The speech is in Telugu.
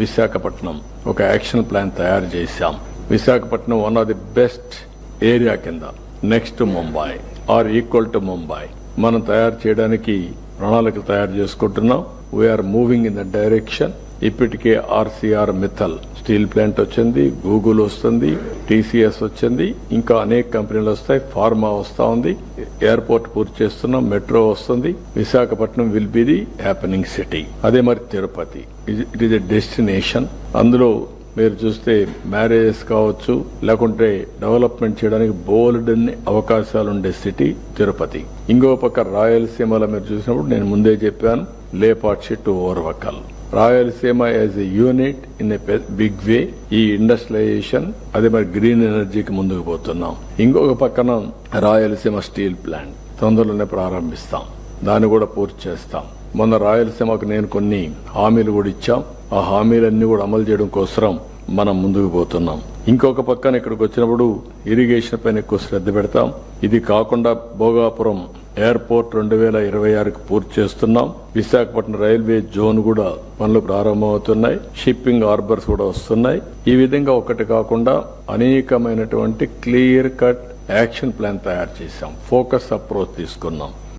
విశాఖపట్నం ఒక యాక్షన్ ప్లాన్ తయారు చేశాం. Visakhapatnam one of the best area కింద next Mumbai or equal to Mumbai మనం తయారు చేయడానికి ప్రణాళిక తయారు చేసుకుంటున్నాం. We're moving in the direction ఇప్పటికే ఆర్సీఆర్ మిథల్ స్టీల్ ప్లాంట్ వచ్చింది గూగుల్ వస్తుంది టీసీఎస్ వచ్చింది ఇంకా అనేక కంపెనీలు వస్తాయి ఫార్మా వస్తా ఉంది. ఎయిర్పోర్ట్ పూర్తి చేస్తున్నాం మెట్రో వస్తుంది Visakhapatnam will be the happening city అదే మరి Tirupati. It is a destination అందులో మీరు చూస్తే మ్యారేజెస్ కావచ్చు లేకుంటే డెవలప్మెంట్ చేయడానికి బోల్డ్ అవకాశాలు ఉండే సిటీ తిరుపతి. ఇంకో పక్క రాయలసీమలో మీరు చూసినప్పుడు నేను ముందే చెప్పాను Lepakshi to Orvakal Rayalaseema as a unit in a big way ఈ ఇండస్ట్రియలైజేషన్ అదే మరి గ్రీన్ ఎనర్జీకి ముందుకు పోతున్నాం. ఇంకొక పక్కన రాయలసీమ స్టీల్ ప్లాంట్ తొందరలోనే ప్రారంభిస్తాం. దాన్ని కూడా పూర్తి చేస్తాం. మొన్న రాయలసీమకు నేను కొన్ని హామీలు కూడా ఇచ్చాం. ఆ హామీలన్నీ కూడా అమలు చేయడం కోసం మనం ముందుకు పోతున్నాం. ఇంకొక పక్కన ఇక్కడికి వచ్చినప్పుడు ఇరిగేషన్ పైన ఎక్కువ శ్రద్ధ పెడతాం. ఇది కాకుండా భోగాపురం ఎయిర్పోర్ట్ రెండు వేల ఇరవై ఆరుకు పూర్తి చేస్తున్నాం. విశాఖపట్నం రైల్వే జోన్ కూడా పనులు ప్రారంభమవుతున్నాయి. షిప్పింగ్ హార్బర్స్ కూడా వస్తున్నాయి. ఈ విధంగా ఒకటి కాకుండా అనేకమైనటువంటి క్లియర్ కట్ యాక్షన్ ప్లాన్ తయారు చేశాం. ఫోకస్ అప్రోచ్ తీసుకున్నాం.